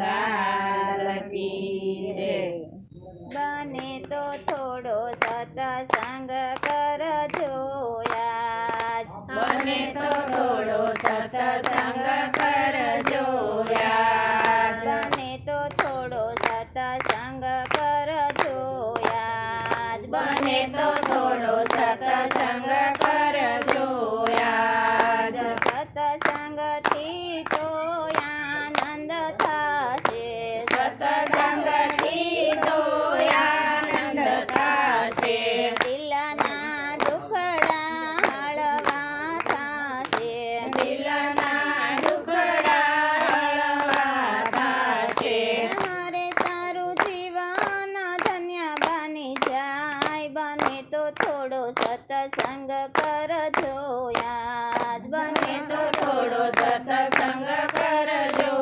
લાલ કી જય સત્સંગ કરજો યાદ બને તો થોડો સત્સંગ કરજો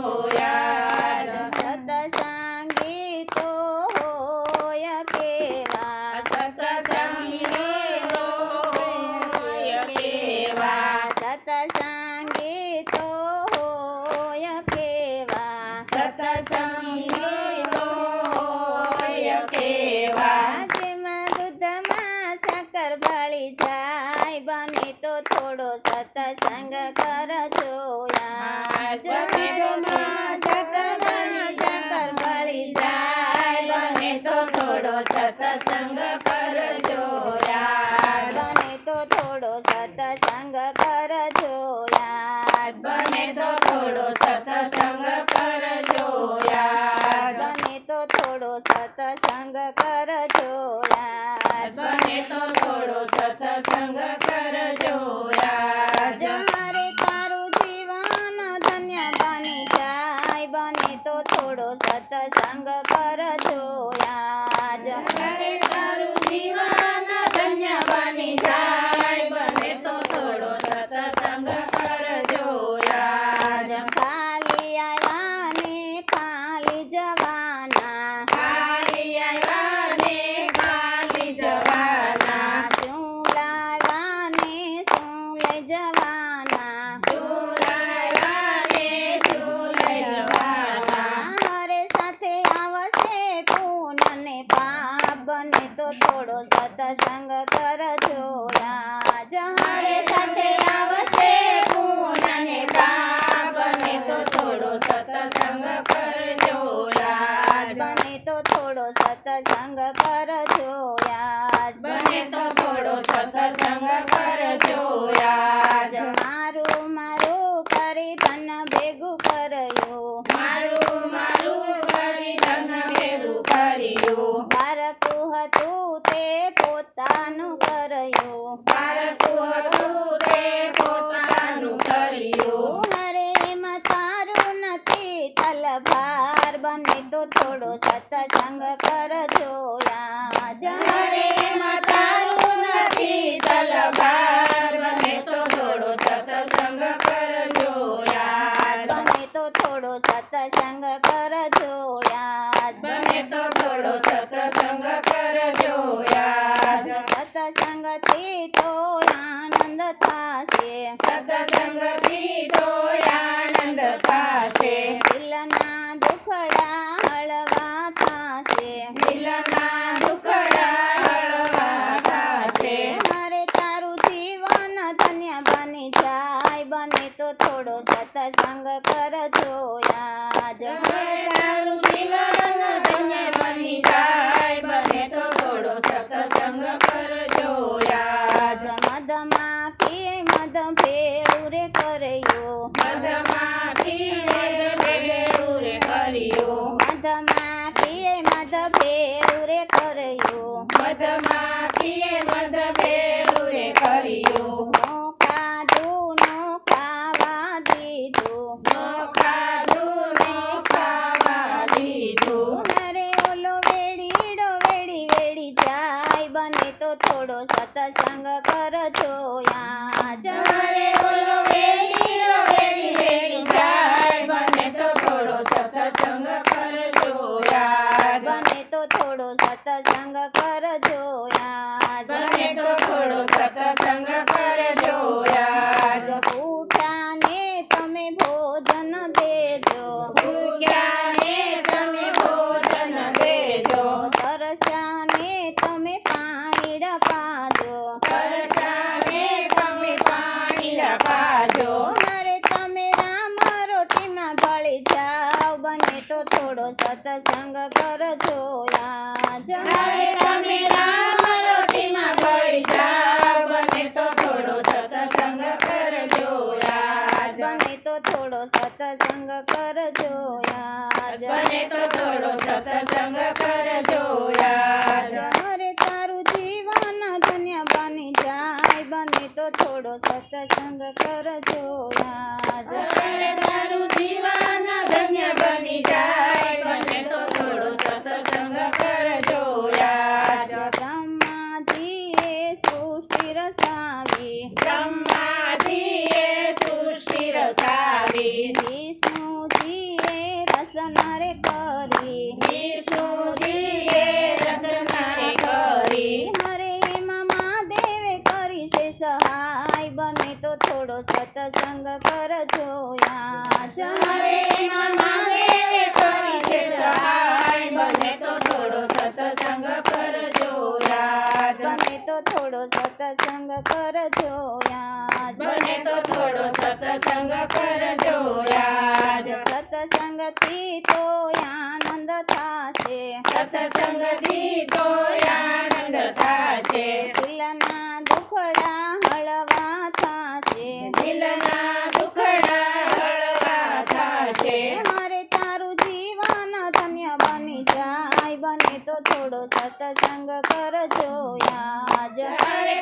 બને તો થોડો સત્સંગ કરજો યાર. બને તો થોડો સત્સંગ કરજો યાર. બને તો થોડો સત્સંગ કરજો યાર. બને તો થોડો સત્સંગ કરજો યાર. બને તો થોડો સત્સંગ તો થોડો સત્સંગ કરજો આજ ત્યારે તારું જીવન ધન્ય બની જાય. બને તો થોડો સત્સંગ કરજો યાદ. ખાલી આવ્યા ને ખાલી જવાના. ખાલી આવ્યા ને ખાલી જવાના. શું લાવ્યા ને શું લઈ જવાના શું લાવ્યા ને શું લઈ જવાના હરે સાથે આવશે પૂન ને પાપ બને તો થોડો સત્સંગ કરજો રાજ સાથે આવશે પૂનને બને તો થોડો સત્સંગ કરજો યાદ બને તો થોડો સત્સંગ કરજો યાદ બને તો થોડો સત્સંગ કરજો યાદ મારું મારું કરી ધન ભેગું કર્યું મારું મારું કરી ધન ભેગું કર્યું બારકું હતું તે પોતાનું કર્યું. પારકું તે પોતાનું કર્યું. હરે એમાં તારું નથી તલભાર બને તો થોડો સત્સંગ કરજો યાદ. હરે તારું નથી તલવાર બને તો થોડો સત્સંગ કરજો યાદ. બને તો થોડો સત્સંગ કરજો યાદ. બને તો થોડો કરજો યાદ તારું જીવન ધન્ય બની જાય બને તો થોડો સત્સંગ કરજો યાદ મધમાખી મધ ભેળું રે કર્યું. મધમાખી મધ ભેળું રે કર્યું. મધમાખીએ મધ ભેળું રે કર્યું મધમાખીએ પર થોડો સત્સંગ કર જોયા તમે ભોજન દેજો. તમે ભોજન પાણી સત્સંગ કરજો આજ હારે તમે રામ રોટીમાં ભળી જાઓ. બને તો થોડો સત્સંગ કરજો યાદ બને તો થોડો સત્સંગ કરજો આજ બને તો થોડો સત્સંગ કરજો હરે તારું જીવન ધન્ય બની જાય. બને તો થોડો સતસંગ કરજો આજ તારું જીવન રચાવી વિષ્ણુજીએ રસના રે કરી. વિષ્ણુજીએ કરી. હરે એમાં મહાદેવે કરી છે સહાય. બને તો થોડો સત્સંગ કરજો આજ હરે મહાદેવે કરી છે સહાય. બને તો થોડો સત્સંગ કરજો યાદ બને તો થોડો સત્સંગ કરજો બને તો થોડો સત્સંગ યાદ સત્સંગથી તો આનંદ થશે. સત્સંગથી તો આનંદ થશે. દિલના દુખડા હળવા થશે. દિલના દુખડા હળવા થશે. મારે તારું જીવન ધન્ય બની જાય. બને તો થોડો સત્સંગ કરજો આજ તારે